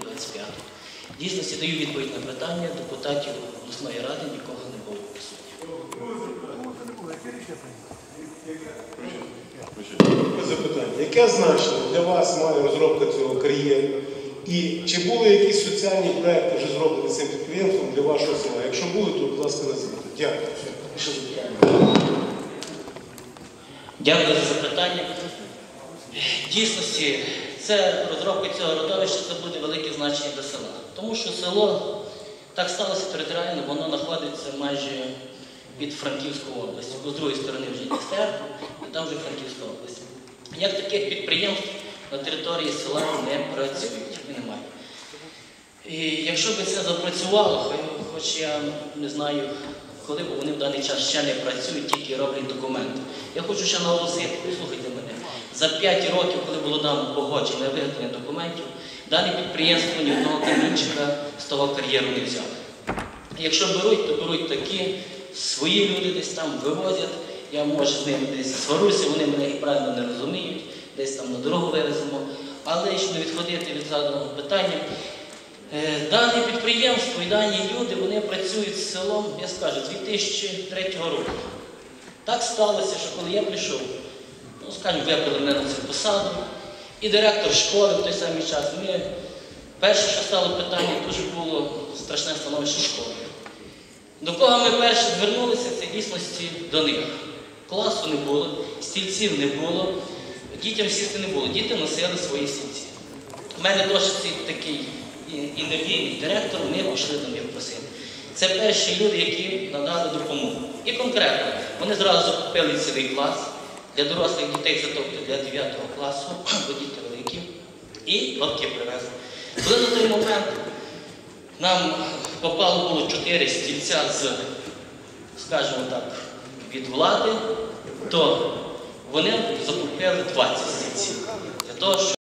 25. В дійсності даю відповідь на питання депутатів обласної ради, нікого не було присутніх. Запитання. Яке значення для вас має розробка цього кар'єру? І чи були якісь соціальні проекти вже зроблені цим підприємством для вашого села? Якщо були, то, будь ласка, назвіть. Дякую. Дякую за запитання. Дійсності, це розробка цього родовища це буде велике значення для села. Тому що село так сталося територіально, воно знаходиться майже під Франківською областю, бо з другої сторони вже Дністер, і там вже Франківська область. Як таких підприємств на території села не працюють немає. І якщо б це запрацювало, хоч я не знаю, коли б вони в даний час ще не працюють, тільки роблять документи. Я хочу ще наголосити, послухайте мене, за 5 років, коли було дано погодження виготовлення документів, дане підприємство ні одного камінчика з того кар'єру не взяло. Якщо беруть, то беруть такі, свої люди десь там вивозять, я може з ними десь сварюся, вони мене і правильно не розуміють, десь там на дорогу вивеземо. Але щоб не відходити від заданого питання, Е, Дане підприємство і дані люди вони працюють з селом, я скажу, з 2003 року. Так сталося, що коли я прийшов, ну скажімо, вибрали мене на цю посаду, і директор школи в той самий час. Ми, перше, що стало питання, дуже було страшне становище школи. До кого ми перше звернулися, це дійсності до них. Класу не було, стільців не було, дітям сісти не було, діти носили свої стільці. У мене досить такий енергійний директор, ми пішли до них просити. Це перші люди, які надали допомогу. І конкретно, вони зразу закупили цілий клас для дорослих дітей, тобто для 9 класу, бо діти великі, і лотки привезли. Коли на той момент нам попало було 4 стільця з, скажімо так, від влади, то вони закупили 20 стільців. Для того, щоб